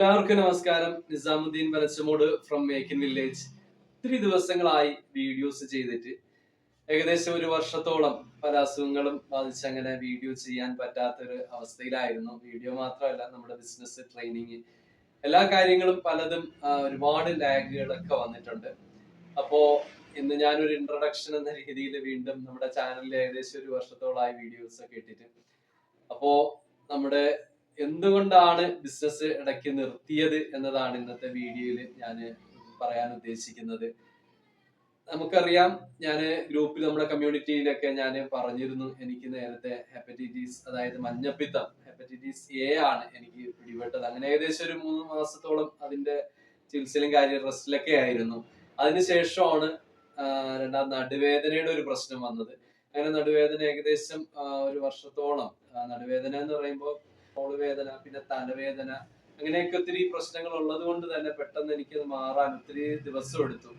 എല്ലാവർക്കും നമസ്കാരം. Nizamudheen Valachamod from make in village ഒത്തിരി ദിവസങ്ങളായി വീഡിയോസ് ചെയ്തിട്ട് ഏകദേശം ഒരു വർഷത്തോളം പല അസുഖങ്ങളും ബാധിച്ച് അങ്ങനെ വീഡിയോ ചെയ്യാൻ പറ്റാത്തൊരു അവസ്ഥയിലായിരുന്നു. വീഡിയോ മാത്രമല്ല നമ്മുടെ ബിസിനസ് ട്രെയിനിങ് എല്ലാ കാര്യങ്ങളും പലതും ഒരുപാട് ലാഗുകളൊക്കെ വന്നിട്ടുണ്ട്. അപ്പോ ഇന്ന് ഞാനൊരു ഇൻട്രൊഡക്ഷൻ എന്ന രീതിയിൽ വീണ്ടും നമ്മുടെ ചാനലിൽ ഏകദേശം ഒരു വർഷത്തോളമായി വീഡിയോസ് ഒക്കെ ഇട്ടിട്ട്. അപ്പോ നമ്മുടെ എന്തുകൊണ്ടാണ് ബിസിനസ് ഇടയ്ക്ക് നിർത്തിയത് എന്നതാണ് ഇന്നത്തെ വീഡിയോയിൽ ഞാൻ പറയാൻ ഉദ്ദേശിക്കുന്നത്. നമുക്കറിയാം ഞാൻ ഗ്രൂപ്പിൽ നമ്മുടെ കമ്മ്യൂണിറ്റിയിലൊക്കെ ഞാൻ പറഞ്ഞിരുന്നു എനിക്ക് നേരത്തെ ഹെപ്പറ്റൈറ്റിസ് അതായത് മഞ്ഞപ്പിത്തം ഹെപ്പറ്റൈറ്റിസ് എ ആണ് എനിക്ക് പിടിപെട്ടത്. അങ്ങനെ ഏകദേശം ഒരു മൂന്ന് മാസത്തോളം അതിന്റെ ചികിത്സയിലും കാര്യം റെസ്റ്റിലൊക്കെ ആയിരുന്നു. അതിനുശേഷമാണ് രണ്ടാം നടുവേദനയുടെ ഒരു പ്രശ്നം വന്നത്. അങ്ങനെ നടുവേദന ഏകദേശം ഒരു വർഷത്തോളം. നടുവേദന എന്ന് പറയുമ്പോൾ തോൾ വേദന പിന്നെ തലവേദന അങ്ങനെയൊക്കെ ഒത്തിരി പ്രശ്നങ്ങൾ ഉള്ളത് കൊണ്ട് തന്നെ പെട്ടെന്ന് എനിക്കത് മാറാൻ ഒത്തിരി ദിവസം എടുത്തു.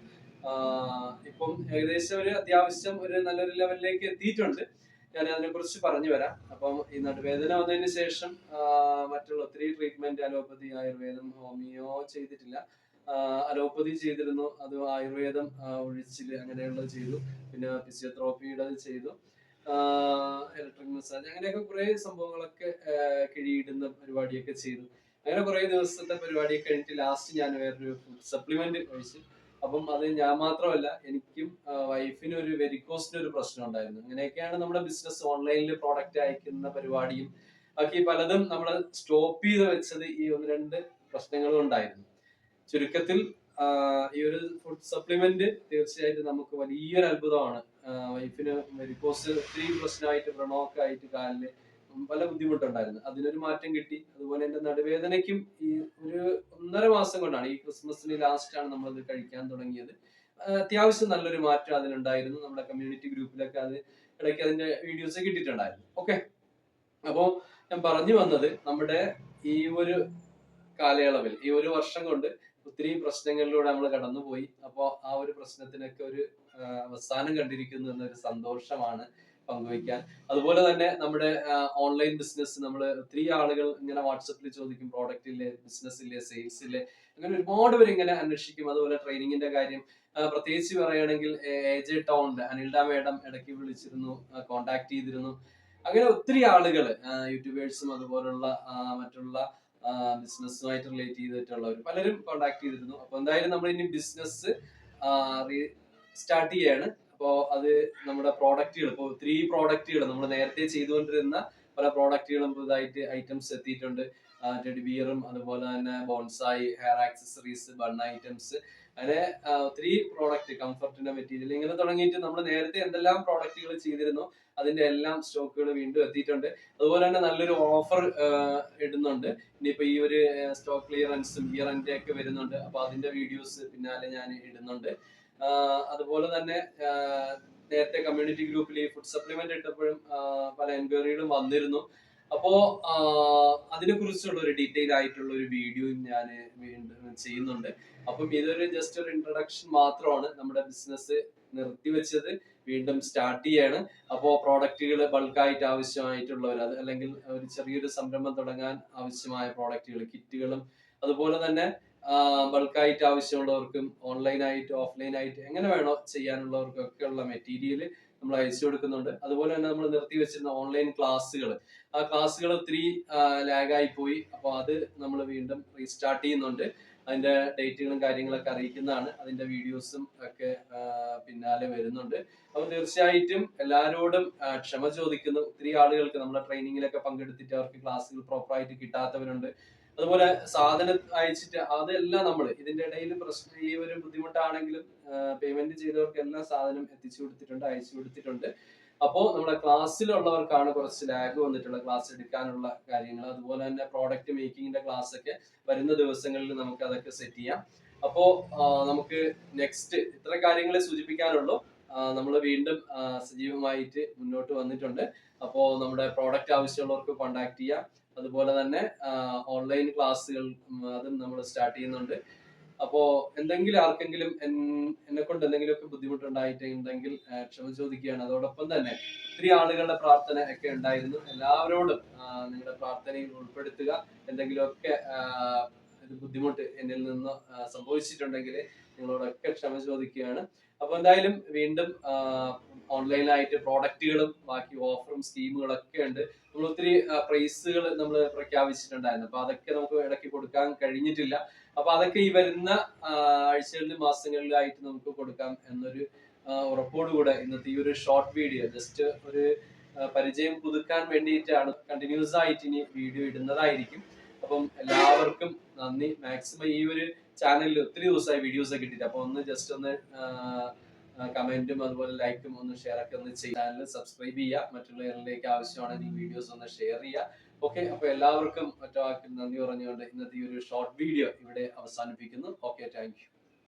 ഇപ്പം ഏകദേശം ഒരു അത്യാവശ്യം ഒരു നല്ലൊരു ലെവലിലേക്ക് എത്തിയിട്ടുണ്ട്. ഞാൻ അതിനെ കുറിച്ച് പറഞ്ഞു വരാം. അപ്പം ഈ നടുവേദന വന്നതിന് ശേഷം മറ്റുള്ള ഒത്തിരി ട്രീറ്റ്മെന്റ് അലോപ്പതി ആയുർവേദം ഹോമിയോ ചെയ്തിട്ടില്ല. അലോപ്പതി ചെയ്തിരുന്നു. അത് ആയുർവേദം ഒഴിച്ചിൽ അങ്ങനെയുള്ളത് ചെയ്തു. പിന്നെ ഫിസിയോതെറാപ്പിയുടെ ചെയ്തു. ഇലക്ട്രിക് മസാജ് അങ്ങനെയൊക്കെ കുറെ സംഭവങ്ങളൊക്കെ കിഴിയിടുന്ന പരിപാടിയൊക്കെ ചെയ്തു. അങ്ങനെ കുറെ ദിവസത്തെ പരിപാടി കഴിഞ്ഞിട്ട് ലാസ്റ്റ് ഞാൻ വേറൊരു ഫുഡ് സപ്ലിമെന്റ് കഴിച്ചു. അപ്പം അത് ഞാൻ മാത്രമല്ല എനിക്കും വൈഫിനും ഒരു വെരിക്കോസിന്റെ ഒരു പ്രശ്നം ഉണ്ടായിരുന്നു. അങ്ങനെയൊക്കെയാണ് നമ്മുടെ ബിസിനസ് ഓൺലൈനിൽ പ്രോഡക്റ്റ് അയക്കുന്ന പരിപാടിയും ബാക്കി പലതും നമ്മൾ സ്റ്റോപ്പ് ചെയ്ത് വെച്ചത് ഈ ഒന്ന് രണ്ട് പ്രശ്നങ്ങളും ഉണ്ടായിരുന്നു. ചുരുക്കത്തിൽ ഈ ഒരു ഫുഡ് സപ്ലിമെന്റ് തീർച്ചയായിട്ടും നമുക്ക് വലിയൊരു അത്ഭുതമാണ്. വൈഫിന് വെരിക്കോസ് ഒത്തിരി പ്രശ്നമായിട്ട് വ്രണമൊക്കെ ആയിട്ട് കാലിൽ പല ബുദ്ധിമുട്ടുണ്ടായിരുന്നു. അതിനൊരു മാറ്റം കിട്ടി. അതുപോലെ എന്റെ നടുവേദനയ്ക്കും ഈ ഒരു ഒന്നര മാസം കൊണ്ടാണ് ഈ ക്രിസ്മസിന് ലാസ്റ്റ് ആണ് നമ്മൾ ഇത് കഴിക്കാൻ തുടങ്ങിയത്. അത്യാവശ്യം നല്ലൊരു മാറ്റം അതിനുണ്ടായിരുന്നു നമ്മുടെ കമ്മ്യൂണിറ്റി ഗ്രൂപ്പിലൊക്കെ അത് ഇടയ്ക്ക് അതിന്റെ വീഡിയോസ് കിട്ടിയിട്ടുണ്ടായിരുന്നു ഓക്കെ അപ്പോ ഞാൻ പറഞ്ഞു വന്നത് നമ്മുടെ ഈ ഒരു കാലയളവിൽ ഈ ഒരു വർഷം കൊണ്ട് ഒത്തിരി പ്രശ്നങ്ങളിലൂടെ നമ്മൾ കടന്നുപോയി. അപ്പോൾ ആ ഒരു പ്രശ്നത്തിനൊക്കെ ഒരു അവസാനം കണ്ടിരിക്കുന്നു എന്നൊരു സന്തോഷമാണ് പങ്കുവയ്ക്കാൻ. അതുപോലെ തന്നെ നമ്മുടെ ഓൺലൈൻ ബിസിനസ് നമ്മൾ ഒത്തിരി ആളുകൾ ഇങ്ങനെ വാട്സപ്പിൽ ചോദിക്കും പ്രോഡക്റ്റ് ഇല്ലേ ബിസിനസ് ഇല്ലേ സെയിൽസ് ഇല്ലേ അങ്ങനെ ഒരുപാട് പേര് ഇങ്ങനെ അന്വേഷിക്കും. അതുപോലെ ട്രെയിനിങ്ങിന്റെ കാര്യം പ്രത്യേകിച്ച് പറയുകയാണെങ്കിൽ എ ജെ ടൗണിൽ അനിൽഡ മേഡം ഇടയ്ക്ക് വിളിച്ചിരുന്നു കോണ്ടാക്ട് ചെയ്തിരുന്നു. അങ്ങനെ ഒത്തിരി ആളുകൾ യൂട്യൂബേഴ്സും അതുപോലുള്ള മറ്റുള്ള ബിസിനസ്സുമായിട്ട് റിലേറ്റ് ചെയ്തിട്ടുള്ളവർ പലരും കോണ്ടാക്ട് ചെയ്തിരുന്നു. അപ്പൊ എന്തായാലും നമ്മൾ ഇനി ബിസിനസ് സ്റ്റാർട്ട് ചെയ്യാണ്. അപ്പോൾ അത് നമ്മുടെ പ്രോഡക്റ്റുകൾ ഇപ്പോൾ ത്രീ പ്രോഡക്റ്റുകൾ നമ്മൾ നേരത്തെ ചെയ്തുകൊണ്ടിരുന്ന പല പ്രോഡക്റ്റുകളും പുതുതായിട്ട് ഐറ്റംസ് എത്തിയിട്ടുണ്ട്. ടെഡി ബിയറും അതുപോലെ തന്നെ bonsai hair accessories bun items അങ്ങനെ ഒത്തിരി പ്രോഡക്റ്റ് കംഫർട്ടിന്റെ മെറ്റീരിയൽ ഇങ്ങനെ തുടങ്ങിയിട്ട് നമ്മൾ നേരത്തെ എന്തെല്ലാം പ്രോഡക്റ്റുകൾ ചെയ്തിരുന്നു അതിന്റെ എല്ലാം സ്റ്റോക്കുകൾ വീണ്ടും എത്തിയിട്ടുണ്ട്. അതുപോലെ തന്നെ നല്ലൊരു ഓഫർ ഇടുന്നുണ്ട്. ഇനിയിപ്പോ ഈ ഒരു സ്റ്റോക്ക് ക്ലിയറൻസും ഇയർ എന്റെ ഒക്കെ വരുന്നുണ്ട്. അപ്പൊ അതിന്റെ വീഡിയോസ് പിന്നാലെ ഞാൻ ഇടുന്നുണ്ട്. അതുപോലെ തന്നെ നേരത്തെ കമ്മ്യൂണിറ്റി ഗ്രൂപ്പിൽ ഈ ഫുഡ് സപ്ലിമെന്റ് ഇട്ടപ്പോഴും പല എൻക്വയറികളും വന്നിരുന്നു. അപ്പോ അതിനെ കുറിച്ചുള്ള ഒരു ഡീറ്റെയിൽ ആയിട്ടുള്ള ഒരു വീഡിയോയും ഞാൻ വീണ്ടും ചെയ്യുന്നുണ്ട്. അപ്പം ഇതൊരു ജസ്റ്റ് ഒരു ഇൻട്രഡക്ഷൻ മാത്രമാണ് നമ്മുടെ ബിസിനസ് നിർത്തിവെച്ചത്. വീണ്ടും സ്റ്റാർട്ട് ചെയ്യാണ്. അപ്പോ പ്രോഡക്റ്റുകൾ ബൾക്കായിട്ട് ആവശ്യമായിട്ടുള്ളവർ അത് അല്ലെങ്കിൽ ഒരു ചെറിയൊരു സംരംഭം തുടങ്ങാൻ ആവശ്യമായ പ്രോഡക്റ്റുകൾ കിറ്റുകളും അതുപോലെ തന്നെ ബൾക്കായിട്ട് ആവശ്യമുള്ളവർക്കും ഓൺലൈനായിട്ട് ഓഫ്ലൈനായിട്ട് എങ്ങനെ വേണോ ചെയ്യാനുള്ളവർക്കൊക്കെ ഉള്ള മെറ്റീരിയൽ നമ്മൾ അയച്ചു കൊടുക്കുന്നുണ്ട്. അതുപോലെ തന്നെ നമ്മൾ നിർത്തി വെച്ചിരുന്ന ഓൺലൈൻ ക്ലാസ്സുകൾ ആ ക്ലാസ്സുകൾ ഒത്തിരി ലാഗായി പോയി. അപ്പോൾ അത് നമ്മൾ വീണ്ടും റീസ്റ്റാർട്ട് ചെയ്യുന്നുണ്ട്. അതിന്റെ ഡേറ്റുകളും കാര്യങ്ങളൊക്കെ അറിയിക്കുന്നതാണ്. അതിന്റെ വീഡിയോസും ഒക്കെ പിന്നാലെ വരുന്നുണ്ട്. അപ്പോൾ തീർച്ചയായിട്ടും എല്ലാവരോടും ക്ഷമ ചോദിക്കുന്നു. ഒത്തിരി ആളുകൾക്ക് നമ്മുടെ ട്രെയിനിങ്ങിലൊക്കെ പങ്കെടുത്തിട്ട് അവർക്ക് ക്ലാസ്സുകൾ പ്രോപ്പറായിട്ട് കിട്ടാത്തവരുണ്ട്. അതുപോലെ സാധനം അയച്ചിട്ട് അതെല്ലാം നമ്മൾ ഇതിന്റെ ഇടയിൽ പ്രശ്നം ഈ ഒരു ബുദ്ധിമുട്ടാണെങ്കിലും പേയ്മെന്റ് ചെയ്തവർക്ക് എല്ലാം സാധനം എത്തിച്ചു കൊടുത്തിട്ടുണ്ട് അയച്ചു കൊടുത്തിട്ടുണ്ട്. അപ്പോൾ നമ്മുടെ ക്ലാസ്സിലുള്ളവർക്കാണ് കുറച്ച് ലാഗ് വന്നിട്ടുള്ള ക്ലാസ് എടുക്കാനുള്ള കാര്യങ്ങൾ. അതുപോലെ തന്നെ പ്രോഡക്റ്റ് മേക്കിങ്ങിന്റെ ക്ലാസ് ഒക്കെ വരുന്ന ദിവസങ്ങളിൽ നമുക്ക് അതൊക്കെ സെറ്റ് ചെയ്യാം. അപ്പോ നമുക്ക് നെക്സ്റ്റ് ഇത്ര കാര്യങ്ങളെ സൂചിപ്പിക്കാനുള്ളൂ. നമ്മൾ വീണ്ടും സജീവമായിട്ട് മുന്നോട്ട് വന്നിട്ടുണ്ട്. അപ്പോൾ നമ്മുടെ പ്രോഡക്റ്റ് ആവശ്യമുള്ളവർക്ക് കോൺടാക്ട് ചെയ്യാം. അതുപോലെ തന്നെ ഓൺലൈൻ ക്ലാസ്സുകൾ അതും നമ്മൾ സ്റ്റാർട്ട് ചെയ്യുന്നുണ്ട്. അപ്പോ എന്തെങ്കിലും ആർക്കെങ്കിലും എന്നെ കൊണ്ട് എന്തെങ്കിലുമൊക്കെ ബുദ്ധിമുട്ടുണ്ടായിട്ടുണ്ടെങ്കിൽ ക്ഷമ ചോദിക്കുകയാണ്. അതോടൊപ്പം തന്നെ ഒത്തിരി ആളുകളുടെ പ്രാർത്ഥന ഒക്കെ ഉണ്ടായിരുന്നു. എല്ലാവരോടും നിങ്ങളുടെ പ്രാർത്ഥനയിൽ ഉൾപ്പെടുത്തുക. എന്തെങ്കിലുമൊക്കെ ബുദ്ധിമുട്ട് എന്നിൽ നിന്ന് സംഭവിച്ചിട്ടുണ്ടെങ്കിൽ നിങ്ങളോടൊക്കെ ക്ഷമ ചോദിക്കുകയാണ്. അപ്പൊ എന്തായാലും വീണ്ടും ഓൺലൈനായിട്ട് പ്രോഡക്റ്റുകളും ബാക്കി ഓഫറും സ്കീമുകളൊക്കെ ഉണ്ട്. നമ്മൾ ഒത്തിരി പ്രൈസുകൾ നമ്മൾ പ്രഖ്യാപിച്ചിട്ടുണ്ടായിരുന്നു. അപ്പൊ അതൊക്കെ നമുക്ക് ഇടയ്ക്ക് കൊടുക്കാൻ കഴിഞ്ഞിട്ടില്ല. അപ്പൊ അതൊക്കെ ഈ വരുന്ന ആഴ്ചകളിലും മാസങ്ങളിലായിട്ട് നമുക്ക് കൊടുക്കാം എന്നൊരു ഉറപ്പോടുകൂടെ ഇന്നത്തെ ഈ ഒരു ഷോർട്ട് വീഡിയോ ജസ്റ്റ് ഒരു പരിചയം പുതുക്കാൻ വേണ്ടിയിട്ടാണ് കണ്ടിന്യൂസ് ആയിട്ട് ഇനി വീഡിയോ ഇടുന്നതായിരിക്കും. അപ്പം എല്ലാവർക്കും നന്ദി. മാക്സിമം ഈ ഒരു ചാനലിൽ ഒത്തിരി ദിവസമായി വീഡിയോസ് ഒക്കെ ഇട്ടിട്ട്. അപ്പൊ ഒന്ന് ജസ്റ്റ് ഒന്ന് കമന്റും അതുപോലെ ലൈക്കും ഒന്ന് ഷെയർ ഒക്കെ ഒന്ന് ചെയ്യുക ചാനൽ സബ്സ്ക്രൈബ് ചെയ്യുക മറ്റുള്ളവരിലേക്ക് ആവശ്യമാണെങ്കിൽ വീഡിയോസ് ഒന്ന് ഷെയർ ചെയ്യുക ഓക്കെ അപ്പൊ എല്ലാവർക്കും വാക്കിൽ നന്ദി പറഞ്ഞുകൊണ്ട് ഇന്നത്തെ ഈ ഒരു ഷോർട്ട് വീഡിയോ ഇവിടെ അവസാനിപ്പിക്കുന്നു. Okay thank